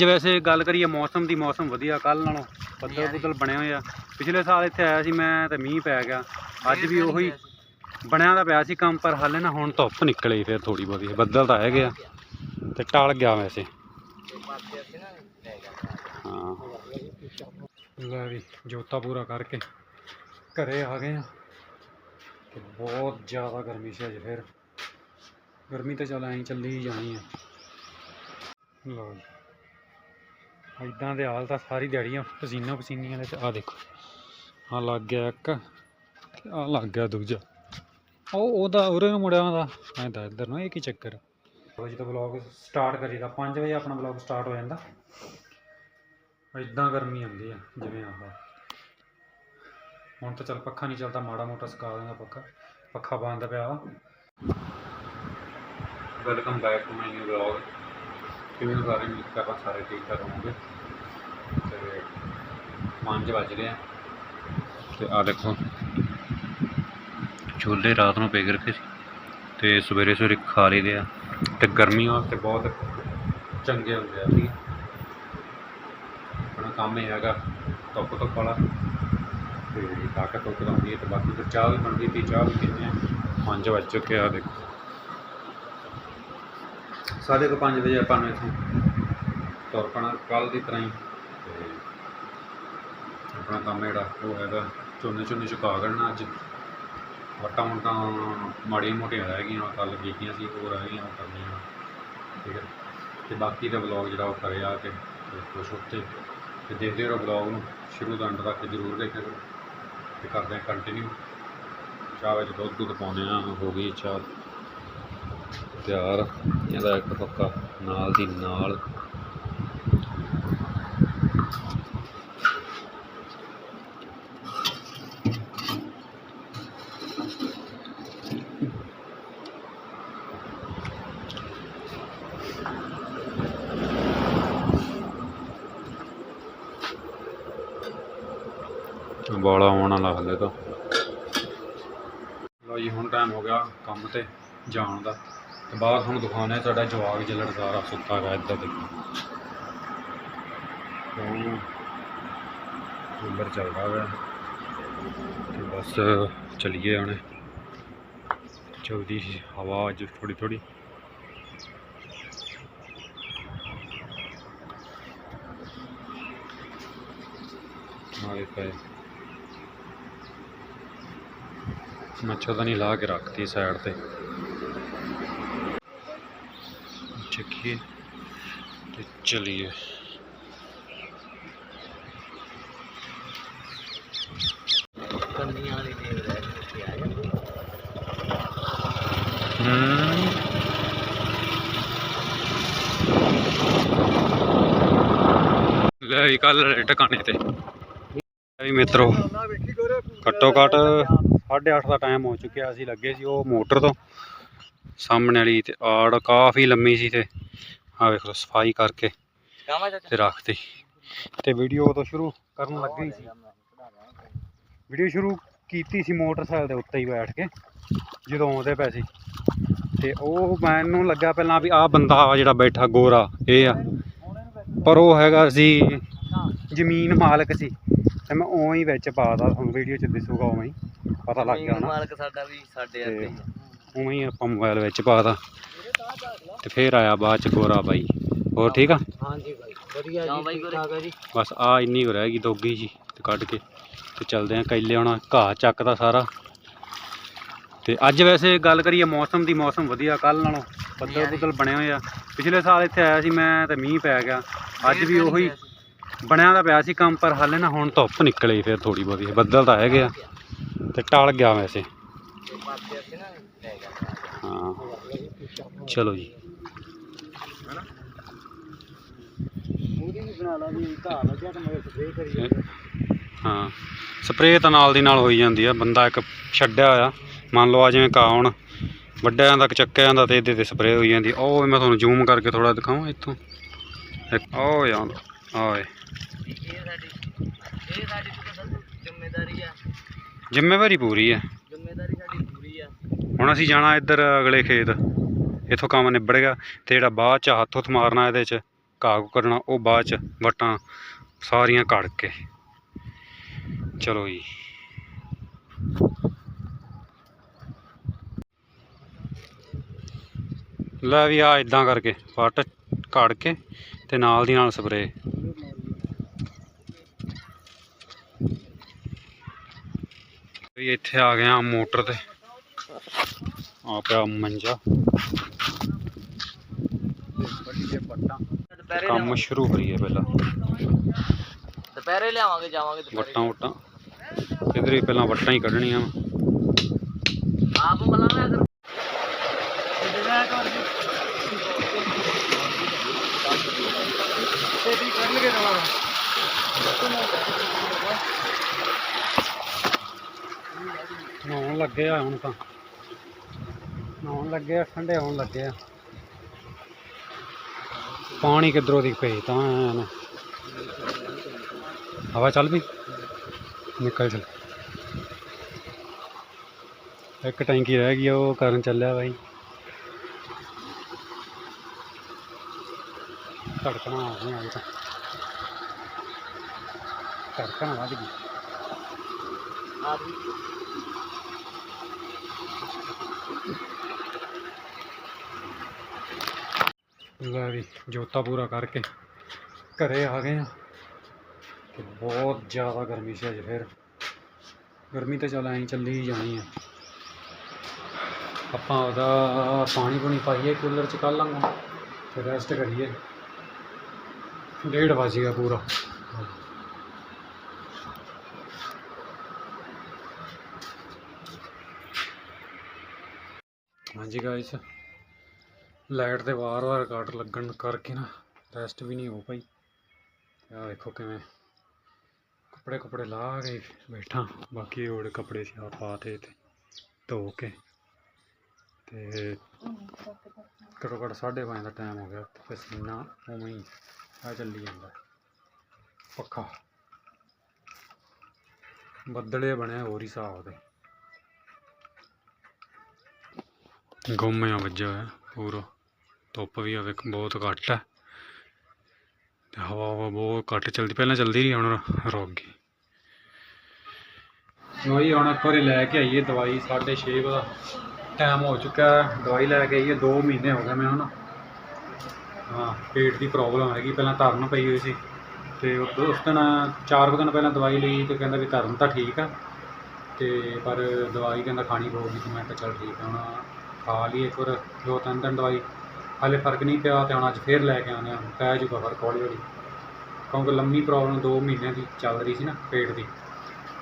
ਜੇ ਵੈਸੇ ਗੱਲ ਕਰੀਏ ਮੌਸਮ ਦੀ ਮੌਸਮ ਵਧੀਆ ਕੱਲ ਨਾਲੋਂ ਬੱਦਲ ਬੁੱਦਲ ਬਣੇ ਹੋਏ ਆ। ਪਿਛਲੇ ਸਾਲ ਇੱਥੇ ਆਇਆ ਸੀ ਮੈਂ ਤੇ ਮੀਂਹ ਪੈ ਗਿਆ। ਅੱਜ ਵੀ ਉਹੀ ਬਣਿਆ ਦਾ ਪਿਆ ਸੀ ਕੰਮ ਪਰ ਹਾਲੇ ਨਾ ਹੁਣ ਧੁੱਪ ਨਿਕਲੀ ਫਿਰ ਥੋੜੀ ਬਹੁਤੀ। ਬੱਦਲ ਤਾਂ ਹੈਗੇ ਆ ਤੇ ਟਲ ਗਿਆ ਵੈਸੇ। ਹਾਂ। ਲੈ ਵੀ ਜੋਤਾ ਪੂਰਾ ਕਰਕੇ ਘਰੇ ਆ ਗਏ ਆ। ਤੇ ਬਹੁਤ ਜ਼ਿਆਦਾ ਗਰਮੀ ਸੀ ਅੱਜ ਫਿਰ। ਗਰਮੀ ਤਾਂ ਚੱਲ ਐਂ ਚੱਲੀ ਜਾਣੀ ਆ। ਲਓ ਜੀ। ਇਦਾਂ ਦੇ ਹਾਲ ਤਾਂ ਸਾਰੀ ਦਿਹਾੜੀਆਂ ਪਸੀਨਾ ਪਸੀਨੀਆਂ ਨੇ ਤੇ ਆ ਦੇਖੋ। ਆ ਲੱਗ ਗਿਆ ਇੱਕ ਆ ਲੱਗ ਗਿਆ ਦੂਜਾ। ਉਹ, ਉਹਦਾ, ਉਰੇ ਨੂੰ ਮੁੜਿਆ ਹੁੰਦਾ ਐਂ ਤਾਂ ਇੱਧਰ ਨੂੰ, ਇਹ ਕੀ ਚੱਕਰ ਜਦੋਂ ਵਲੌਗ ਸਟਾਰਟ ਕਰੀਦਾ 5 ਵਜੇ ਆਪਣਾ ਵਲੌਗ ਸਟਾਰਟ ਹੋ ਜਾਂਦਾ। ਇਦਾਂ ਗਰਮੀ ਆਉਂਦੀ ਆ, ਜਿਵੇਂ ਆਹ। ਹੁਣ ਤਾਂ ਚੱਲ ਪੱਖਾ ਨਹੀਂ ਚੱਲਦਾ, ਮਾੜਾ ਮੋਟਾ ਸਕਾ ਦਿੰਦਾ ਪੱਖਾ। ਪੱਖਾ ਬੰਦ ਪਿਆ welcome back to my new vlog ਕਿਵੇਂ ਸਾਰੇ ਮਿਲ ਕੇ ਆਪਾਂ ਸਾਰੇ ਠੀਕ ਠਾਕ ਹੋਵਾਂਗੇ ਤੇ 5 ਵੱਜ ਰਹੇ ਆ। ਤੇ ਆ ਦੇਖੋ, ਛੋਲੇ ਰਾਤ ਨੂੰ ਪੇਗ ਰੱਖੇ ਸੀ ਤੇ ਸਵੇਰੇ ਸਵੇਰੇ ਖਾ ਲਈਦੇ ਆ। ਤੇ ਗਰਮੀ ਵਾਸਤੇ ਬਹੁਤ ਚੰਗੇ ਹੁੰਦੇ ਆ, ਠੀਕ ਆਪਣਾ ਕੰਮ ਇਹ ਹੈਗਾ, ਧੁੱਪ ਧੁੱਪ ਵਾਲਾ। ਤੇ ਤਾਕਤ ਧੁੱਪ ਦਾ ਹੁੰਦੀ ਹੈ ਤੇ ਬਾਕੀ ਫਿਰ ਚਾਹ ਵੀ ਬਣਦੀ ਪਈ ਚਾਹ ਵੀ ਪੀਂਦੇ ਆ। 5 ਵੱਜ ਚੁੱਕੇ ਆ ਦੇਖੋ। ਸਾਢੇ ਕੁ ਪੰਜ ਵਜੇ ਆਪਾਂ ਨੂੰ ਇੱਥੋਂ ਤੁਰ ਪੈਣਾ ਕੱਲ ਦੀ ਤਰ੍ਹਾਂ ਹੀ। ਤੇ ਆਪਣਾ ਕੰਮ ਜਿਹੜਾ ਉਹ ਹੈਗਾ, ਝੋਨੇ ਝੋਨੇ ਚੁਕਾ ਕਰਨਾ ਅੱਜ। ਵਟਾਂ ਵਟਾਂ ਮਾੜੀਆਂ ਮੋਟੀਆਂ ਰਹਿ ਗਈਆਂ ਕੱਲ ਕੀਤੀਆਂ ਸੀ, ਹੋਰ ਰਹਿ ਗਈਆਂ ਉਹ ਕਰਨੀਆਂ ਠੀਕ ਹੈ। ਤੇ ਬਾਕੀ ਦਾ ਵਲੌਗ ਜਿਹੜਾ ਉਹ ਕਰੇ ਆ ਕੇ, ਤੇ ਕੁਛ ਉੱਤੇ ਤੇ ਦੇਖਦੇ ਰਹੋ ਵਲੌਗ ਨੂੰ, ਸ਼ੁਰੂ ਤੋਂ ਅੰਤ ਤੱਕ ਜ਼ਰੂਰ ਦੇਖਿਆ ਕਰੋ। ਤੇ ਕਰਦੇ ਹਾਂ ਕੰਟੀਨਿਊ ਚਾਹ ਵਿੱਚ ਦੁੱਧ ਦੁੱਧ ਪਾਉਂਦੇ ਆ ਹੋ ਗਈ ਚਾਹ। ਤਿਆਰ, ਇਹਦਾ ਇੱਕ ਪੱਕਾ ਨਾਲ ਦੀ ਨਾਲ। ਬਾਲਾ ਆਉਣ ਵਾਲਾ ਹਲੇ ਤਾਂ। ਲਓ ਜੀ, ਹੁਣ ਟਾਈਮ ਹੋ ਗਿਆ ਕੰਮ ਤੇ ਜਾਣ ਦਾ। ਤੇ ਬਾਹਰ ਤੁਹਾਨੂੰ ਦਿਖਾਉਣਾ ਹੈ ਸਾਡਾ ਜਵਾਗ ਜਲੜ ਸੁੱਤਾ ਹੈਗਾ ਇੱਧਰ ਦੇਖੋ। ਹੁਣ ਚੱਲਦਾ ਹੋਇਆ ਤੇ ਬਸ ਚਲੀਏ ਹੁਣ। ਚਲਦੀ ਸੀ ਹਵਾ ਅੱਜ ਥੋੜੀ ਥੋੜੀ ਆਏ ਪਏ। ਨਹੀਂ ਲਾ ਕੇ ਰੱਖਤੀ ਸਾਈਡ ਤੇ। ਚੱਕੀਏ ਤੇ ਚਲੀਏ। ਕੰਨੀਆਂ ਵਾਲੀ ਦੇਖ ਰਿਹਾ ਕਿੱਥੇ ਆ ਜਾਂਦੇ ਹੂੰ। ਲੈ ਵੀ ਕੱਲ ਟਿਕਾਣੇ ਤੇ। ਵੀ ਮਿੱਤਰੋ ਘੱਟੋ ਘੱਟ 8:30 ਦਾ ਟਾਈਮ ਹੋ ਚੁੱਕਿਆ ਅਸੀਂ ਲੱਗੇ ਸੀ ਉਹ ਮੋਟਰ ਤੋਂ। ਸਾਹਮਣੇ ਵਾਲੀ ਤੇ ਆੜ ਕਾਫੀ ਲੰਮੀ ਸੀ ਤੇ ਆ ਵੇਖੋ ਸਫ਼ਾਈ ਕਰਕੇ ਤੇ ਰੱਖਤੀ। ਤੇ ਵੀਡੀਓ ਤੋਂ ਸ਼ੁਰੂ ਕਰਨ ਲੱਗੇ ਹੀ ਸੀ। ਵੀਡੀਓ ਸ਼ੁਰੂ ਕੀਤੀ ਸੀ ਮੋਟਰਸਾਈਕਲ ਦੇ ਉੱਤੇ ਹੀ ਬੈਠ ਕੇ ਜਦੋਂ ਆਉਂਦੇ ਪਏ ਸੀ। ਤੇ ਉਹ ਮੈਨੂੰ ਲੱਗਾ ਪਹਿਲਾਂ ਵੀ ਆਹ ਬੰਦਾ ਵਾ ਜਿਹੜਾ ਬੈਠਾ ਗੋਰਾ ਇਹ ਆ। ਪਰ ਉਹ ਹੈਗਾ ਸੀ ਜ਼ਮੀਨ ਮਾਲਕ ਸੀ। ਤੇ ਮੈਂ ਉਵੇਂ ਹੀ ਵਿੱਚ ਪਾਤਾ ਤੁਹਾਨੂੰ ਵੀਡੀਓ 'ਚ ਦਿਸੂਗਾ ਉਵੇਂ ਹੀ। ਪਤਾ ਲੱਗ ਗਿਆ ਨਾ ਮਾਲਕ ਸਾਡਾ ਵੀ ਸਾਡੇ ਅੱਗੇ ਹੀ ਆ। ਉਵੇਂ ਹੀ ਆਪਾਂ ਮੋਬਾਈਲ ਵਿੱਚ ਪਾਤਾ ਤੇ। ਫੇਰ ਆਇਆ ਬਾਅਦ ਚ ਗੋਰਾ ਬਾਈ। ਹੋਰ ਠੀਕ ਆ? ਹਾਂਜੀ ਬਾਈ ਵਧੀਆ ਜੀ ਠੀਕ ਠਾਕ ਹੈ ਜੀ। ਬਸ ਆ ਇੰਨੀ ਹੋ ਰਹਿ ਗਈ ਦੋਗੀ ਜੀ ਤੇ ਕੱਢ ਕੇ ਤੇ ਚੱਲਦੇ ਆ ਕੈਲੇ ਹੁਣ ਘਾਹ ਚੱਕਦਾ ਸਾਰਾ। ਤੇ ਅੱਜ ਵੈਸੇ ਗੱਲ ਕਰੀਏ ਮੌਸਮ ਦੀ ਮੌਸਮ ਵਧੀਆ ਕੱਲ ਨਾਲੋਂ ਬੱਦਲ ਬੁੱਦਲ ਬਣੇ ਹੋਏ ਆ। ਪਿਛਲੇ ਸਾਲ ਇੱਥੇ ਆਇਆ ਸੀ ਮੈਂ ਤੇ ਮੀਂਹ ਪੈ ਗਿਆ। ਅੱਜ ਵੀ ਉਹੀ ਬਣਿਆ ਦਾ ਪਿਆ ਸੀ ਕੰਮ ਪਰ ਹਾਲੇ ਨਾ ਹੁਣ ਧੁੱਪ ਨਿਕਲੀ ਫਿਰ ਥੋੜੀ ਬਹੁਤੀ। ਬੱਦਲ ਤਾਂ ਹੈਗੇ ਆ। ਤੇ ਟਲ ਗਿਆ ਵੈਸੇ। ਹਾਂ ਚਲੋ ਜੀ। ਹਾਂ ਸਪਰੇਅ ਤਾਂ ਨਾਲ ਦੀ ਨਾਲ ਹੋਈ ਜਾਂਦੀ ਆ ਬੰਦਾ ਇੱਕ ਛੱਡਿਆ ਹੋਇਆ ਮੰਨ ਲਓ ਆ ਜਿਵੇਂ ਘਾਹ ਹੁਣ ਵੱਡਿਆਂ ਜਾਂਦਾ ਚੱਕਿਆ ਜਾਂਦਾ ਤੇ ਇਹਦੇ ਤੇ ਸਪਰੇਅ ਹੋਈ ਜਾਂਦੀ ਉਹ ਮੈਂ ਤੁਹਾਨੂੰ ਜ਼ੂਮ ਕਰਕੇ ਥੋੜਾ ਦਿਖਾਵਾਂ ਇੱਥੋਂ। ਇੱਕ ਉਹ ਜਾਂਦਾ ਆਏ ਇਹ ਸਾਡੀ ਇਹ ਸਾਡੀ ਜ਼ਿੰਮੇਵਾਰੀ ਆ। ਜ਼ਿੰਮੇਵਾਰੀ ਪੂਰੀ ਹੈ ਜ਼ਿੰਮੇਵਾਰੀ ਸਾਡੀ ਪੂਰੀ ਆ ਹੁਣ ਅਸੀਂ ਜਾਣਾ ਇੱਧਰ ਅਗਲੇ ਖੇਤ। ਇੱਥੋਂ ਕੰਮ ਨਿਬੜ ਗਿਆ ਤੇ ਜਿਹੜਾ ਬਾਅਦ ਚ ਹੱਥ ਹੁੱਥ ਮਾਰਨਾ ਇਹਦੇ ਚ ਘਾਹ ਘੂ ਕੱਢਣਾ ਉਹ ਬਾਅਦ ਚ ਵਟਾਂ ਸਾਰੀਆਂ ਕੱਢ ਕੇ। ਚਲੋ ਜੀ। ਲੈ ਵੀ ਆ ਇਦਾਂ ਕਰਕੇ ਫੱਟ ਕੱਢ ਕੇ ਤੇ ਨਾਲ ਦੀ ਨਾਲ ਸਪਰੇ ਵੀ ਇੱਥੇ ਆ ਗਏ ਆ ਮੋਟਰ ਤੇ। ਆ ਪਿਆ ਮੰਜਾ ਕੰਮ ਸ਼ੁਰੂ ਕਰੀਏ ਪਹਿਲਾਂ। ਦੁਪਹਿਰੇ ਲਿਆਵਾਂਗੇ ਜਾਵਾਂਗੇ ਵੱਟਾਂ ਵਟਾਂ। ਕਿਧਰ ਹੀ ਪਹਿਲਾਂ ਵੱਟਾਂ ਹੀ ਕੱਢਣੀਆਂ। ਆਪ ਮਲਾਣਾ ਅਗਰ ਕਰ ਲੱਗੇ ਆ ਹੁਣ ਤਾਂ। ਨਹਾਉਣ ਲੱਗੇ ਆ, ਠੰਡੇ ਹੋਣ ਲੱਗੇ ਆ। ਪਾਣੀ ਕਿੱਧਰੋਂ ਦੀ ਪਈ, ਤਾਂ ਐਨ। ਹਵਾ ਚੱਲ ਪਈ? ਨਿਕਲ ਚੱਲ। ਇੱਕ ਟੈਂਕੀ ਰਹਿ ਗਈ, ਉਹ ਕਰਨ ਚੱਲਿਆ ਬਾਈ। ਧੜਕਣਾ ਆ ਗਈਆਂ ਅਜੇ ਤਾਂ। ਧੜਕਣ ਵੱਧ ਗਈ ਆਪ ਵੀ ਲੈ ਵੀ ਜੋਤਾ ਪੂਰਾ ਕਰਕੇ ਘਰੇ ਆ ਗਏ ਆ। ਤੇ ਬਹੁਤ ਜ਼ਿਆਦਾ ਗਰਮੀ ਸੀ ਅੱਜ ਫਿਰ। ਗਰਮੀ ਤਾਂ ਚੱਲ ਐਂ ਚੱਲੀ ਹੀ ਜਾਣੀ ਆ। ਆਪਾਂ ਉਹਦਾ ਪਾਣੀ ਪੂਣੀ ਪਾਈਏ, ਕੂਲਰ ਚ ਕੱਲ ਲਾਂਗਾ ਤੇ ਰੈਸਟ ਕਰੀਏ। ਡੇਢ ਵੱਜ ਗਿਆ ਪੂਰਾ। ਹਾਂਜੀ ਗਾਇਸ ਲਾਈਟ ਦੇ ਵਾਰ-ਵਾਰ ਕੱਟ ਲੱਗਣ ਕਰਕੇ ਨਾ ਰੈਸਟ ਵੀ ਨਹੀਂ ਹੋ ਪਈ। ਆ ਵੇਖੋ ਕਿਵੇਂ ਕੱਪੜੇ ਕੱਪੜੇ ਲਾ ਕੇ ਬੈਠਾ। ਬਾਕੀ ਹੋਰ ਕੱਪੜੇ ਸੀ ਆ ਪਾਤੇ ਤੇ ਧੋ ਕੇ। ਤੇ ਘੱਟੋ ਘੱਟ ਸਾਢੇ ਪੰਜ ਦਾ ਟਾਈਮ ਹੋ ਗਿਆ ਤੇ ਪਸੀਨਾ ਉਵੇਂ ਹੀ ਆ ਚੱਲੀ ਜਾਂਦਾ। ਪੱਖਾ। ਬੱਦਲੇ ਬਣਿਆ ਹੋਰ ਹੀ ਹਿਸਾਬ ਦੇ। ਗੁੰਮਿਆ ਵੱਜਾ ਹੋਇਆ ਪੂਰਾ। ਧੁੱਪ ਵੀ ਆ ਵੇਖ ਬਹੁਤ ਘੱਟ ਹੈ ਤੇ ਹਵਾ ਬਹੁਤ ਘੱਟ ਚੱਲਦੀ, ਪਹਿਲਾਂ ਚੱਲਦੀ ਰਹੀ ਹੁਣ ਰੁਕ ਗਈ। ਦਵਾਈ ਹੁਣ ਇੱਕ ਵਾਰੀ ਲੈ ਕੇ ਆਈਏ ਦਵਾਈ 6:30 ਦਾ ਟਾਈਮ ਹੋ ਚੁੱਕਾ ਦਵਾਈ ਲੈ ਕੇ ਆਈਏ 2 ਮਹੀਨੇ ਹੋ ਗਏ ਮੈਂ ਹੁਣ ਹਾਂ, ਪੇਟ ਦੀ ਪ੍ਰੋਬਲਮ ਹੈਗੀ, ਪਹਿਲਾਂ ਧਰਨ ਪਈ ਹੋਈ ਸੀ। ਤੇ ਉਸ ਦਿਨ ਚਾਰ ਕੁ ਦਿਨ ਪਹਿਲਾਂ ਦਵਾਈ ਲਈ ਤੇ ਕਹਿੰਦਾ ਵੀ ਧਰਨ ਤਾਂ ਠੀਕ ਆ। ਤੇ ਪਰ ਦਵਾਈ ਕਹਿੰਦਾ ਖਾਣੀ ਪਊਗੀ, ਤੇ ਮੈਂ ਕਿਹਾ ਚੱਲ ਠੀਕ ਆ, ਹੁਣ ਖਾ ਲਈ ਇੱਕ ਵਾਰ, ਦੋ ਤਿੰਨ ਦਿਨ ਦਵਾਈ। ਹਾਲੇ ਫ਼ਰਕ ਨਹੀਂ ਪਿਆ ਤੇ ਹੁਣ ਅੱਜ ਫੇਰ ਲੈ ਕੇ ਆਉਂਦੇ ਹਾਂ। ਪੈ ਜੂਗਾ ਫ਼ਰਕ ਹੌਲੀ ਹੌਲੀ। ਕਿਉਂਕਿ ਲੰਮੀ ਪ੍ਰੋਬਲਮ 2 ਮਹੀਨਿਆਂ ਦੀ ਚੱਲ ਰਹੀ ਸੀ ਨਾ ਪੇਟ ਦੀ।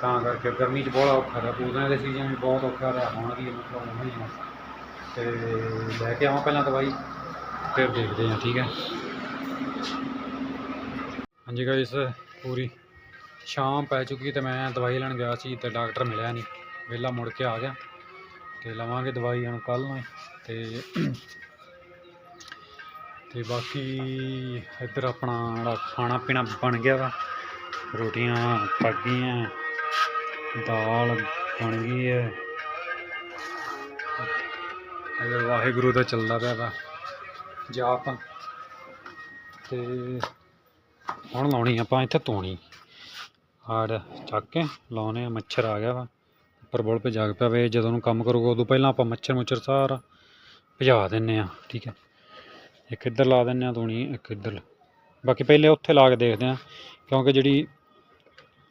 ਤਾਂ ਕਰਕੇ ਗਰਮੀ 'ਚ ਬਹੁਤ ਔਖਾ ਰਿਹਾ। ਪੂਜਿਆਂ ਦੇ ਸੀਜ਼ਨ ਵੀ ਬਹੁਤ ਔਖਾ ਰਿਹਾ। ਹੁਣ ਵੀ ਪ੍ਰੋਬਲਮ ਹੋਈ ਹੈ ਤੇ ਲੈ ਕੇ ਆਵਾਂ ਪਹਿਲਾਂ ਦਵਾਈ, ਫਿਰ ਦੇਖਦੇ ਹਾਂ, ਠੀਕ ਹੈ? ਹਾਂਜੀ ਗਾਇਸ ਪੂਰੀ ਸ਼ਾਮ ਪੈ ਚੁੱਕੀ ਤੇ ਮੈਂ ਦਵਾਈ ਲੈਣ ਗਿਆ ਸੀ ਤੇ ਡਾਕਟਰ ਮਿਲਿਆ ਨਹੀਂ। ਵਿਹਲਾ ਮੁੜ ਕੇ ਆ ਗਿਆ। ਤੇ ਲਵਾਂਗੇ ਦਵਾਈ ਹੁਣ ਕੱਲ ਨੂੰ ਤੇ ਤੇ ਬਾਕੀ ਇੱਧਰ ਆਪਣਾ ਜਿਹੜਾ ਖਾਣਾ ਪੀਣਾ ਬਣ ਗਿਆ ਵਾ, ਰੋਟੀਆਂ ਪੱਕ ਗਈਆਂ, ਦਾਲ ਬਣ ਗਈ ਹੈ। ਇੱਧਰ ਵਾਹਿਗੁਰੂ ਦਾ ਚੱਲਦਾ ਪਿਆ ਵਾ, ਜਾਪ। ਤੇ ਹੁਣ ਲਾਉਣੀ ਆਪਾਂ ਇੱਥੇ ਧੋਣੀ। ਹਾੜ ਚੱਕ ਕੇ ਲਾਉਣੇ ਆ, ਮੱਛਰ ਆ ਗਿਆ ਵਾ। ਉੱਪਰ ਬੁਲ ਪੇ ਜਾਗ ਪਿਆ ਵੇ ਜਦੋਂ ਨੂੰ ਕੰਮ ਕਰੂਗਾ, ਉਦੋਂ ਪਹਿਲਾਂ ਆਪਾਂ ਮੱਛਰ ਮੁੱਛਰ ਸਾਰਾ ਭਜਾ ਦਿੰਨੇ ਆ, ਠੀਕ ਹੈ। ਇੱਕ ਇੱਧਰ ਲਾ ਦਿੰਨੇ ਆ ਦੂਣੀ ਇੱਕ ਇੱਧਰ ਬਾਕੀ ਪਹਿਲੇ ਉੱਥੇ ਲਾ ਕੇ ਦੇਖਦੇ ਆ ਕਿਉਂਕਿ ਜਿਹੜੀ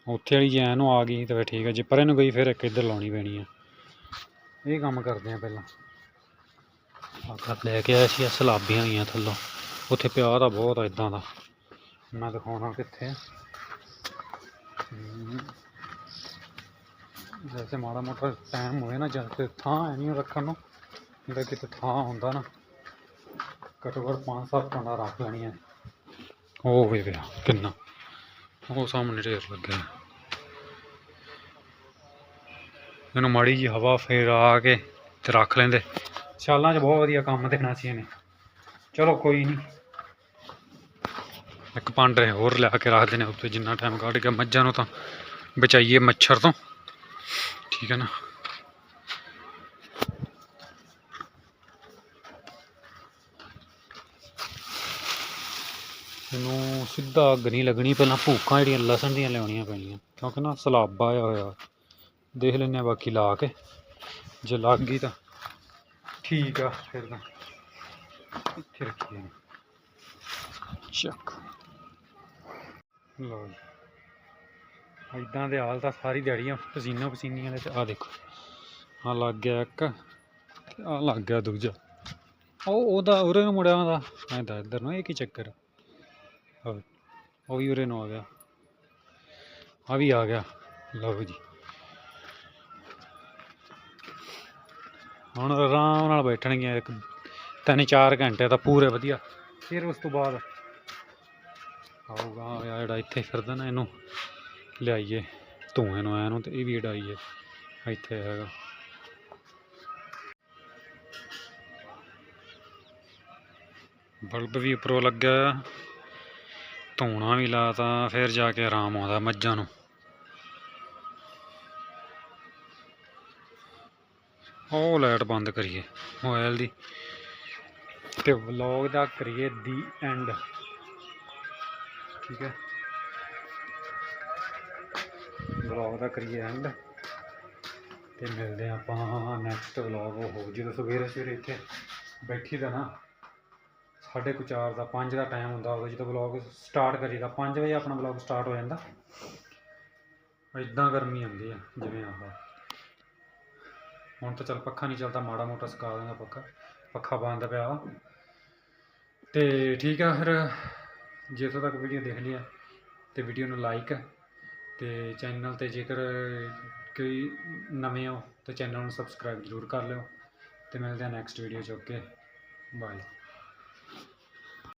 ਉੱਥੇ ਵਾਲੀ ਜੈਨ ਉਹ ਆ ਗਈ ਤਾਂ ਫਿਰ ਠੀਕ ਹੈ ਜੇ ਪਰੇ ਨੂੰ ਗਈ ਫਿਰ ਇੱਕ ਇੱਧਰ ਲਾਉਣੀ ਪੈਣੀ ਆ। ਇਹ ਕੰਮ ਕਰਦੇ ਆ ਪਹਿਲਾਂ। ਆਹ ਲੈ ਕੇ ਆਇਆ ਸੀ ਸਲਾਬੀਆਂ ਹੋਈਆਂ ਥੱਲੋਂ। ਉੱਥੇ ਪਿਆ ਤਾਂ ਬਹੁਤ ਆ ਇਦਾਂ ਦਾ। ਮੈਂ ਦਿਖਾਉਣਾ ਕਿੱਥੇ ਹਮ, ਜੈਸੇ ਮਾੜਾ ਮੋਟਾ ਟਾਈਮ ਹੋਏ ਨਾ ਜਦ ਤੇ ਥਾਂ ਹੈ ਨਹੀਂ ਰੱਖਣ ਨੂੰ। ਜੇ ਕਿਤੇ ਥਾਂ ਹੁੰਦਾ ਨਾ। ਘੱਟੋ ਘੱਟ ਪੰਜ ਸੱਤ ਟਾਂਡਾ ਰੱਖ ਲੈਣੀਆਂ ਉਹ ਹੋਏ ਪਿਆ, ਕਿੰਨਾ? ਉਹ ਸਾਹਮਣੇ ਢੇਰ ਲੱਗਿਆ ਇਹਨੂੰ ਮਾੜੀ ਜੀ ਹਵਾ ਫੇਰ ਆ ਕੇ ਤੇ ਰੱਖ ਲੈਂਦੇ। ਛਾਲਾਂ 'ਚ ਬਹੁਤ ਵਧੀਆ ਕੰਮ ਦੇਣਾ ਸੀ ਇਹਨੇ। ਚਲੋ ਕੋਈ ਨਹੀਂ। ਇੱਕ ਭਾਂਡੇ ਹੋਰ ਲਿਆ ਕੇ ਰੱਖਦੇ ਨੇ ਉੱਤੇ ਜਿੰਨਾ ਟਾਈਮ ਕੱਢ ਕੇ ਮੱਝਾਂ ਨੂੰ ਤਾਂ ਬਚਾਈਏ ਮੱਛਰ ਤੋਂ। ਠੀਕ ਹੈ ਨਾ? ਇਹਨੂੰ ਸਿੱਧਾ ਅੱਗ ਨਹੀਂ ਲੱਗਣੀ, ਪਹਿਲਾਂ ਭੂਕਾਂ ਜਿਹੜੀਆਂ ਲਸਣ ਦੀਆਂ ਲਿਆਉਣੀਆਂ ਪੈਣੀਆਂ। ਕਿਉਂਕਿ ਨਾ ਸਲਾਬਾ ਆਇਆ ਹੋਇਆ। ਦੇਖ ਲੈਂਦੇ ਆ ਬਾਕੀ ਲਾ ਕੇ। ਜੇ ਲੱਗ ਗਈ ਤਾਂ ਠੀਕ ਆ ਫਿਰ ਤਾਂ। ਇੱਥੇ ਰੱਖੀਏ। ਚੱਕ। ਲਓ ਜੀ। ਇਦਾਂ ਦੇ ਹਾਲ ਤਾਂ ਸਾਰੀ ਦਿਹਾੜੀਆਂ ਪਸੀਨਾ ਪਸੀਨੀਆਂ ਦੇ ਤੇ ਆ ਦੇਖੋ। ਆ ਲੱਗ ਗਿਆ ਇੱਕ ਤੇ ਆ ਲੱਗ ਗਿਆ ਦੂਜਾ। ਉਹ ਉਹਦਾ, ਉਰੇ ਨੂੰ ਮੁੜਿਆ ਉਹਦਾ। ਐਂ ਤਾਂ ਇੱਧਰ ਨੂੰ, ਇਹ ਕੀ ਚੱਕਰ ਉਹ ਵੀ ਉਰੇ ਨੂੰ ਆ ਗਿਆ। ਆ ਵੀ ਆ ਗਿਆ। ਲਓ ਜੀ। ਹੁਣ ਆਰਾਮ ਨਾਲ ਬੈਠਣਗੀਆਂ ਇੱਕ ਤਿੰਨ ਚਾਰ ਘੰਟੇ ਤਾਂ ਪੂਰੇ ਵਧੀਆ। ਫਿਰ ਉਸ ਤੋਂ ਬਾਅਦ ਆਊਗਾ ਆਹ ਜਿਹੜਾ ਇੱਥੇ ਫਿਰਦਾ ਨਾ ਇਹਨੂੰ ਲਿਆਈਏ। ਧੂਏ ਨੂੰ ਆਇਆ ਨੂੰ ਤੇ ਇਹ ਵੀ ਉਡਾਈਏ। ਇੱਥੇ ਹੈਗਾ। ਬਲਬ ਵੀ ਉੱਪਰੋਂ ਲੱਗਿਆ ਆ। ਧੋਣਾ ਵੀ ਲਾਤਾ, ਫਿਰ ਜਾ ਕੇ ਆਰਾਮ ਆਉਂਦਾ ਮੱਝਾਂ ਨੂੰ। ਉਹ ਲਾਈਟ ਬੰਦ ਕਰੀਏ ਮੋਬਾਈਲ ਦੀ। ਤੇ ਵਲੌਗ ਦਾ ਕਰੀਏ ਦੀ ਐਂਡ। ਠੀਕ ਹੈ। ਵਲੌਗ ਦਾ ਕਰੀਏ ਐਂਡ। ਤੇ ਮਿਲਦੇ ਹਾਂ ਆਪਾਂ ਨੈਕਸਟ ਵਲੌਗ ਹੋ ਜਦੋਂ ਸਵੇਰੇ ਸਵੇਰੇ ਇੱਥੇ ਬੈਠੀ ਦਾ ਨਾ। ਸਾਢੇ ਕੁ ਚਾਰ ਦਾ 5 ਦਾ ਟਾਈਮ ਹੁੰਦਾ ਉਦੋਂ ਜਦੋਂ ਵਲੌਗ ਸਟਾਰਟ ਕਰੀਦਾ 5 ਵਜੇ ਆਪਣਾ ਵਲੌਗ ਸਟਾਰਟ ਹੋ ਜਾਂਦਾ। ਇਦਾਂ ਗਰਮੀ ਆਉਂਦੀ ਆ, ਜਿਵੇਂ ਆਹ। ਹੁਣ ਤਾਂ ਚੱਲ ਪੱਖਾ ਨਹੀਂ ਚੱਲਦਾ, ਮਾੜਾ ਮੋਟਾ ਸਕਾ ਦਾਂਗਾ ਪੱਖਾ ਪੱਖਾ ਬੰਦ ਪਿਆ ਵਾ ਤੇ ਠੀਕ ਆ ਫਿਰ, ਜੇ ਇੱਥੋਂ ਤੱਕ ਵੀਡੀਓ ਦੇਖ ਲਈ ਆ ਤੇ ਵੀਡੀਓ ਨੂੰ ਲਾਈਕ ਤੇ ਚੈਨਲ ਤੇ ਜੇਕਰ ਕੋਈ ਨਵੇਂ ਹੋ, ਤਾਂ ਚੈਨਲ ਨੂੰ ਸਬਸਕ੍ਰਾਈਬ ਜ਼ਰੂਰ ਕਰ ਲਿਓ। ਤੇ ਮਿਲਦੇ ਆ ਨੈਕਸਟ ਵੀਡੀਓ ਚ ਓਕੇ ਬਾਏ